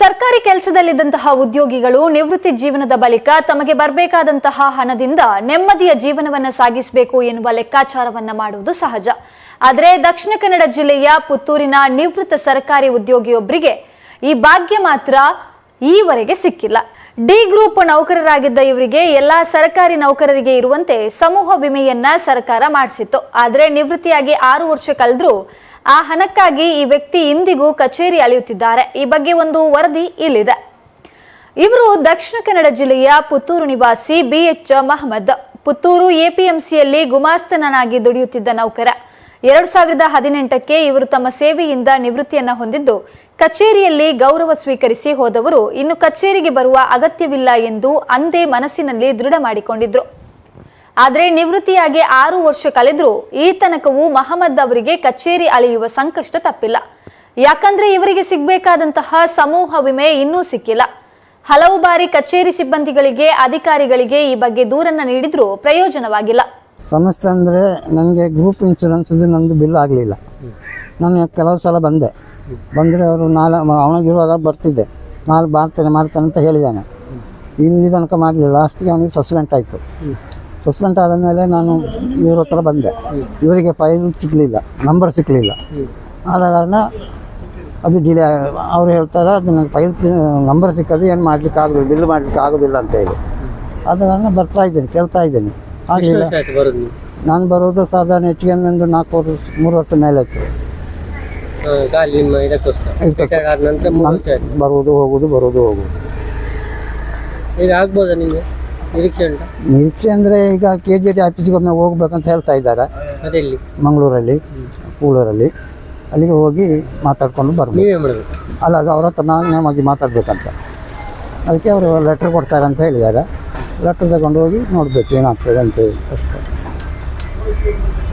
ಸರ್ಕಾರಿ ಕೆಲಸದಲ್ಲಿದ್ದಂತಹ ಉದ್ಯೋಗಿಗಳು ನಿವೃತ್ತಿ ಜೀವನದ ಬಳಿಕ ತಮಗೆ ಬರಬೇಕಾದಂತಹ ಹಣದಿಂದ ನೆಮ್ಮದಿಯ ಜೀವನವನ್ನು ಸಾಗಿಸಬೇಕು ಎನ್ನುವ ಲೆಕ್ಕಾಚಾರವನ್ನ ಮಾಡುವುದು ಸಹಜ. ಆದರೆ ದಕ್ಷಿಣ ಕನ್ನಡ ಜಿಲ್ಲೆಯ ಪುತ್ತೂರಿನ ನಿವೃತ್ತ ಸರ್ಕಾರಿ ಉದ್ಯೋಗಿಯೊಬ್ಬರಿಗೆ ಈ ಭಾಗ್ಯ ಮಾತ್ರ ಈವರೆಗೆ ಸಿಕ್ಕಿಲ್ಲ. ಡಿ ಗ್ರೂಪ್ ನೌಕರರಾಗಿದ್ದ ಇವರಿಗೆ ಎಲ್ಲಾ ಸರ್ಕಾರಿ ನೌಕರರಿಗೆ ಇರುವಂತೆ ಸಮೂಹ ವಿಮೆಯನ್ನ ಸರ್ಕಾರ ಮಾಡಿಸಿತ್ತು. ಆದರೆ ನಿವೃತ್ತಿಯಾಗಿ ಆರು ವರ್ಷ ಕಳೆದ್ರೂ ಆ ಹಣಕ್ಕಾಗಿ ಈ ವ್ಯಕ್ತಿ ಇಂದಿಗೂ ಕಚೇರಿ ಅಲೆಯುತ್ತಿದ್ದಾರೆ. ಈ ಬಗ್ಗೆ ಒಂದು ವರದಿ ಇಲ್ಲಿದೆ. ಇವರು ದಕ್ಷಿಣ ಕನ್ನಡ ಜಿಲ್ಲೆಯ ಪುತ್ತೂರು ನಿವಾಸಿ ಬಿಎಚ್ ಮಹಮ್ಮದ್ ಪುತ್ತೂರು ಎಪಿಎಂಸಿಯಲ್ಲಿ ಗುಮಾಸ್ತನನಾಗಿ ದುಡಿಯುತ್ತಿದ್ದ ನೌಕರ. ಎರಡು ಸಾವಿರದ ಹದಿನೆಂಟಕ್ಕೆ ಇವರು ತಮ್ಮ ಸೇವೆಯಿಂದ ನಿವೃತ್ತಿಯನ್ನು ಹೊಂದಿದ್ದು, ಕಚೇರಿಯಲ್ಲಿ ಗೌರವ ಸ್ವೀಕರಿಸಿ ಹೋದವರು ಇನ್ನು ಕಚೇರಿಗೆ ಬರುವ ಅಗತ್ಯವಿಲ್ಲ ಎಂದು ಅಂದೇ ಮನಸ್ಸಿನಲ್ಲಿ ದೃಢ ಮಾಡಿಕೊಂಡಿದ್ರು. ಆದರೆ ನಿವೃತ್ತಿಯಾಗಿ ಆರು ವರ್ಷ ಕಳೆದರೂ ಈ ತನಕವೂ ಮಹಮ್ಮದ್ ಅವರಿಗೆ ಕಚೇರಿ ಅಳೆಯುವ ಸಂಕಷ್ಟ ತಪ್ಪಿಲ್ಲ. ಯಾಕಂದ್ರೆ ಇವರಿಗೆ ಸಿಗಬೇಕಾದಂತಹ ಸಮೂಹ ವಿಮೆ ಇನ್ನೂ ಸಿಕ್ಕಿಲ್ಲ. ಹಲವು ಬಾರಿ ಕಚೇರಿ ಸಿಬ್ಬಂದಿಗಳಿಗೆ, ಅಧಿಕಾರಿಗಳಿಗೆ ಈ ಬಗ್ಗೆ ದೂರನ್ನ ನೀಡಿದ್ರೂ ಪ್ರಯೋಜನವಾಗಿಲ್ಲ. ಸಮಸ್ಯೆ ಅಂದರೆ ನನಗೆ ಗ್ರೂಪ್ ಇನ್ಶೂರೆನ್ಸ್ದು ನಮ್ದು ಬಿಲ್ ಆಗಲಿಲ್ಲ. ನಾನು ಕೆಲವು ಸಲ ಬಂದೆ. ಬಂದರೆ ಅವರು ನಾಳೆ ಅವನಿಗಿರುವಾಗ ಬರ್ತಿದ್ದೆ. ನಾಳೆ ಮಾಡ್ತೇನೆ ಮಾಡ್ತೇನೆ ಅಂತ ಹೇಳಿದ್ದಾನೆ ಇಲ್ಲಿ ತನಕ ಮಾಡಲಿಲ್ಲ. ಲಾಸ್ಟಿಗೆ ಅವನಿಗೆ ಸಸ್ಪೆಂಡ್ ಆಯಿತು. ಸಸ್ಪೆಂಡ್ ಆದ ಮೇಲೆ ನಾನು ಇವ್ರ ಹತ್ರ ಬಂದೆ. ಇವರಿಗೆ ಫೈಲ್ ಸಿಗಲಿಲ್ಲ ನಂಬರ್ ಸಿಗಲಿಲ್ಲ. ಆದ ಕಾರಣ ಅದು ಡಿಲೇ ಅವ್ರು ಹೇಳ್ತಾರೆ ಅದು ನನಗೆ ಫೈಲ್ ನಂಬರ್ ಸಿಕ್ಕದು ಏನು ಮಾಡ್ಲಿಕ್ಕೆ ಆಗೋದಿಲ್ಲ ಬಿಲ್ ಮಾಡಲಿಕ್ಕೆ ಆಗೋದಿಲ್ಲ ಅಂತ ಹೇಳಿ. ಆದ ಕಾರಣ ಬರ್ತಾ ಇದ್ದೀನಿ ಕೇಳ್ತಾ ಇದ್ದೀನಿ. ಆಗಲಿಲ್ಲ ನಾನು ಬರೋದು ಸಾಧಾರಣ ಹೆಚ್ಚಿಗೆ ಒಂದು ನಾಲ್ಕು ವರ್ಷ ಮೂರು ವರ್ಷ ಮೇಲೆ ಆಯ್ತು. ಬರುವುದು ಹೋಗುದು ಬರುವುದು ಹೋಗುದು. ಈಗ ಆಗ್ಬೋದಾ ನಿಮಗೆ? ನಿರೀಕ್ಷೆ ಉಂಟಾ? ನಿರೀಕ್ಷೆ ಅಂದರೆ ಈಗ ಕೆ ಜಿ ಡಿ ಆಫೀಸಿಗೆ ಒಮ್ಮೆ ಹೋಗ್ಬೇಕಂತ ಹೇಳ್ತಾ ಇದ್ದಾರೆ. ಅದೆಲ್ಲಿ? ಮಂಗಳೂರಲ್ಲಿ ಕೂಳೂರಲ್ಲಿ. ಅಲ್ಲಿಗೆ ಹೋಗಿ ಮಾತಾಡ್ಕೊಂಡು ಬರ್ಬೋದು ನೀವೇ ಮಾಡಬೇಕು? ಅಲ್ಲ ಅದು ಅವ್ರ ಹತ್ರ ನಾನು ನೇಮಾಗಿ ಮಾತಾಡಬೇಕಂತ. ಅದಕ್ಕೆ ಅವರು ಲೆಟ್ರ್ ಕೊಡ್ತಾರೆ ಅಂತ ಹೇಳಿದ್ದಾರೆ. ಲೆಟ್ರ್ ತಗೊಂಡು ಹೋಗಿ ನೋಡಬೇಕು ಏನಾಗ್ತದೆ ಅಂತ ಹೇಳಿ ಅಷ್ಟೇ.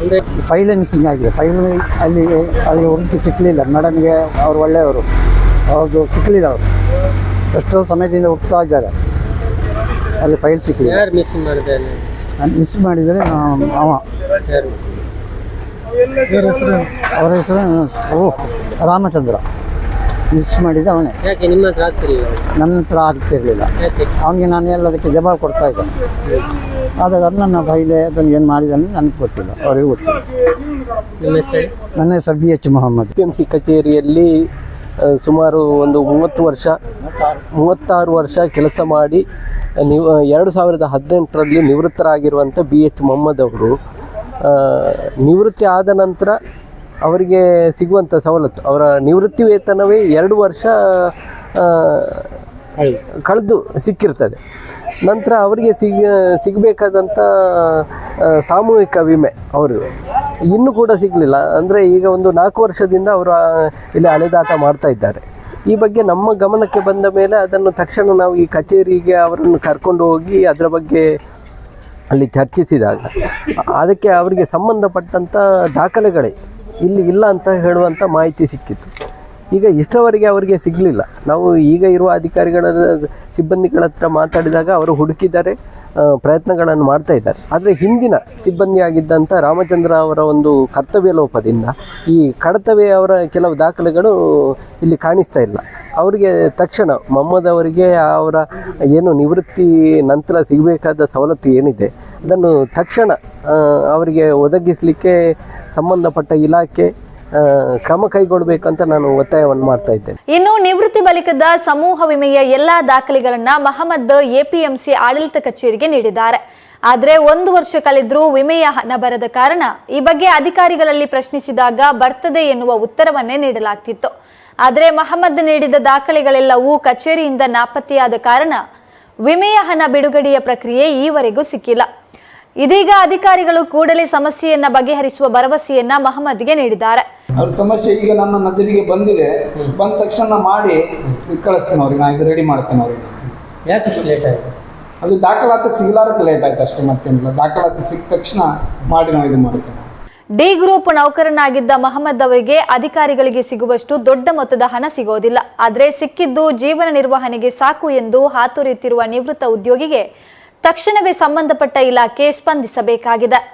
ಅಂದರೆ ಫೈಲೇ ಮಿಸ್ಸಿಂಗ್ ಆಗಿದೆ. ಫೈಲ್ ಅಲ್ಲಿ ಅಲ್ಲಿ ಹುಡುಕಿ ಸಿಕ್ಕಲಿಲ್ಲ ಮೇಡಮ್ಗೆ ಅವ್ರು ಒಳ್ಳೆಯವರು. ಅವ್ರದ್ದು ಸಿಕ್ಕಲಿಲ್ಲ ಅವರು. ಎಷ್ಟೋ ಸಮಯದಿಂದ ಹುಡ್ತಾ ಇದ್ದಾರೆ. ಅಲ್ಲಿ ಫೈಲ್ ಸಿಕ್ಕಿದೆ. ಯಾರು ಮಿಸ್ ಮಾಡಿದರೆ ಅವ. ಯಾರು? ಅವರ ಹೆಸರು? ಓ ರಾಮಚಂದ್ರ. ಮಿಸ್ ಮಾಡಿದ ಅವನೇ. ಯಾಕೆ ನಿಮ್ಮ ಹತ್ರ ಆಗ್ತಿರ್ಲಿಲ್ಲ? ನನ್ನ ಹತ್ರ ಆಗ್ತಿರಲಿಲ್ಲ. ಯಾಕೆ? ಅವನಿಗೆ ನಾನು ಎಲ್ಲದಕ್ಕೆ ಜವಾಬ್ ಕೊಡ್ತಾ ಇದ್ದೆ ಆದ ಕಾರಣ ನನ್ನ ಫೈಲೆ ಅದನ್ನು ಏನು ಮಾಡಿದ್ದಾನೆ ನನಗೆ ಗೊತ್ತಿಲ್ಲ. ಅವರಿಗೆ ಗೊತ್ತಿಲ್ಲ. ನಿಮ್ಮ ಹೆಸರು ನನ್ನ ಹೆಸರು B H Mohammed. P M C ಕಚೇರಿಯಲ್ಲಿ ಆ, ಸುಮಾರು ಒಂದು ಮೂವತ್ತು ವರ್ಷ ಮೂವತ್ತಾರು ವರ್ಷ ಕೆಲಸ ಮಾಡಿ, ನೀವು ಎರಡು ಸಾವಿರದ ಹದಿನೆಂಟರಲ್ಲಿ ನಿವೃತ್ತರಾಗಿರುವಂಥ ಬಿ ಎಚ್ ಮೊಹಮ್ಮದ್ ಅವರು ನಿವೃತ್ತಿ ಆದ ನಂತರ ಅವರಿಗೆ ಸಿಗುವಂಥ ಸವಲತ್ತು. ಅವರ ನಿವೃತ್ತಿ ವೇತನವೇ ಎರಡು ವರ್ಷ ಕಳೆದು ಸಿಕ್ಕಿರ್ತದೆ. ನಂತರ ಅವರಿಗೆ ಸಿಗ, ಸಿಗಬೇಕಾದಂಥ ಸಾಮೂಹಿಕ ವಿಮೆ ಅವರು. ಇನ್ನೂ ಕೂಡ ಸಿಗಲಿಲ್ಲ. ಅಂದರೆ ಈಗ ಒಂದು ನಾಲ್ಕು ವರ್ಷದಿಂದ ಅವರು ಇಲ್ಲಿ ಅಲೆದಾಟ ಮಾಡ್ತಾ ಇದ್ದಾರೆ. ಈ ಬಗ್ಗೆ ನಮ್ಮ ಗಮನಕ್ಕೆ ಬಂದ ಮೇಲೆ ಅದನ್ನು ತಕ್ಷಣ ನಾವು ಈ ಕಚೇರಿಗೆ ಅವರನ್ನು ಕರ್ಕೊಂಡು ಹೋಗಿ ಅದರ ಬಗ್ಗೆ ಅಲ್ಲಿ ಚರ್ಚಿಸಿದಾಗ, ಅದಕ್ಕೆ ಅವರಿಗೆ ಸಂಬಂಧಪಟ್ಟಂಥ ದಾಖಲೆಗಳೇ ಇಲ್ಲಿ ಇಲ್ಲ ಅಂತ ಹೇಳುವಂಥ ಮಾಹಿತಿ ಸಿಕ್ಕಿತ್ತು. ಈಗ ಇಷ್ಟರವರೆಗೆ ಅವರಿಗೆ ಸಿಗಲಿಲ್ಲ. ನಾವು ಈಗ ಇರುವ ಅಧಿಕಾರಿಗಳ, ಸಿಬ್ಬಂದಿಗಳ ಹತ್ರ ಮಾತಾಡಿದಾಗ ಅವರು ಹುಡುಕಿದ್ದಾರೆ ಪ್ರಯತ್ನಗಳನ್ನು ಮಾಡ್ತಾ ಇದ್ದಾರೆ. ಆದರೆ ಹಿಂದಿನ ಸಿಬ್ಬಂದಿಯಾಗಿದ್ದಂಥ ರಾಮಚಂದ್ರ ಅವರ ಒಂದು ಕರ್ತವ್ಯ ಲೋಪದಿಂದ ಈ ಕಡತವೇ ಅವರ ಕೆಲವು ದಾಖಲೆಗಳು ಇಲ್ಲಿ ಕಾಣಿಸ್ತಾ ಇಲ್ಲ. ಅವರಿಗೆ ತಕ್ಷಣ ಮೊಹಮ್ಮದ್ ಅವರಿಗೆ ಅವರ ಏನು ನಿವೃತ್ತಿ ನಂತರ ಸಿಗಬೇಕಾದ ಸವಲತ್ತು ಏನಿದೆ, ಅದನ್ನು ತಕ್ಷಣ ಅವರಿಗೆ ಒದಗಿಸಲಿಕ್ಕೆ ಸಂಬಂಧಪಟ್ಟ ಇಲಾಖೆ ಕ್ರಮ ಕೈಗೊಳ್ಳಬೇಕಂತ ನಾನು ಒತ್ತಾಯವನ್ನು ಮಾಡ್ತಾ ಇದ್ದೇನೆ. ಇನ್ನು ನಿವೃತ್ತಿ ಬಳಿಕದ ಸಮೂಹ ವಿಮೆಯ ಎಲ್ಲಾ ದಾಖಲೆಗಳನ್ನ ಮಹಮ್ಮದ್ ಎಪಿಎಂಸಿ ಆಡಳಿತ ಕಚೇರಿಗೆ ನೀಡಿದ್ದಾರೆ. ಆದರೆ ಒಂದು ವರ್ಷ ಕಳೆದ್ರೂ ವಿಮೆಯ ಹಣ ಬರದ ಕಾರಣ ಈ ಬಗ್ಗೆ ಅಧಿಕಾರಿಗಳಲ್ಲಿ ಪ್ರಶ್ನಿಸಿದಾಗ ಬರ್ತದೆ ಎನ್ನುವ ಉತ್ತರವನ್ನೇ ನೀಡಲಾಗ್ತಿತ್ತು. ಆದರೆ ಮಹಮ್ಮದ್ ನೀಡಿದ ದಾಖಲೆಗಳೆಲ್ಲವೂ ಕಚೇರಿಯಿಂದ ನಾಪತ್ತೆಯಾದ ಕಾರಣ ವಿಮೆಯ ಹಣ ಬಿಡುಗಡೆಯ ಪ್ರಕ್ರಿಯೆ ಈವರೆಗೂ ಸಿಕ್ಕಿಲ್ಲ. ಇದೀಗ ಅಧಿಕಾರಿಗಳು ಕೂಡಲೇ ಸಮಸ್ಯೆಯನ್ನ ಬಗೆಹರಿಸುವ ಭರವಸೆಯನ್ನ ಮಹಮ್ಮದ್ಗೆ ನೀಡಿದ್ದಾರೆ. ಅವ್ರ ಸಮಸ್ಯೆ ಈಗ ನನ್ನ ನಜರಿಗೆ ಬಂದಿದೆ. ಬಂದ ತಕ್ಷಣ ಮಾಡಿ ಕಳಿಸ್ತೇನೆ ಅವ್ರಿಗೆ ನಾ ಇದು ರೆಡಿ ಮಾಡ್ತೇನೆ ಅವ್ರಿಗೆ. ಯಾಕೆ ಇಷ್ಟು ಲೇಟ್ ಆಯಿತು? ಅದು ದಾಖಲಾತಿ ಸಿಗ್ಲಾರಕ್ಕೆ ಲೇಟ್ ಆಯ್ತು ಅಷ್ಟೇ ಮತ್ತೇನಿಲ್ಲ. ದಾಖಲಾತಿ ಸಿಕ್ಕ ತಕ್ಷಣ ಮಾಡಿ ನಾವು ಇದು ಮಾಡ್ತೇವೆ. ಡಿ ಗ್ರೂಪ್ ನೌಕರನಾಗಿದ್ದ ಮಹಮ್ಮದ್ ಅವರಿಗೆ ಅಧಿಕಾರಿಗಳಿಗೆ ಸಿಗುವಷ್ಟು ದೊಡ್ಡ ಮೊತ್ತದ ಹಣ ಸಿಗೋದಿಲ್ಲ. ಆದರೆ ಸಿಕ್ಕಿದ್ದು ಜೀವನ ನಿರ್ವಹಣೆಗೆ ಸಾಕು ಎಂದು ಹಾತೊರೆಯುತ್ತಿರುವ ನಿವೃತ್ತ ಉದ್ಯೋಗಿಗೆ ತಕ್ಷಣವೇ ಸಂಬಂಧಪಟ್ಟ ಇಲಾಖೆ ಸ್ಪಂದಿಸಬೇಕಾಗಿದೆ.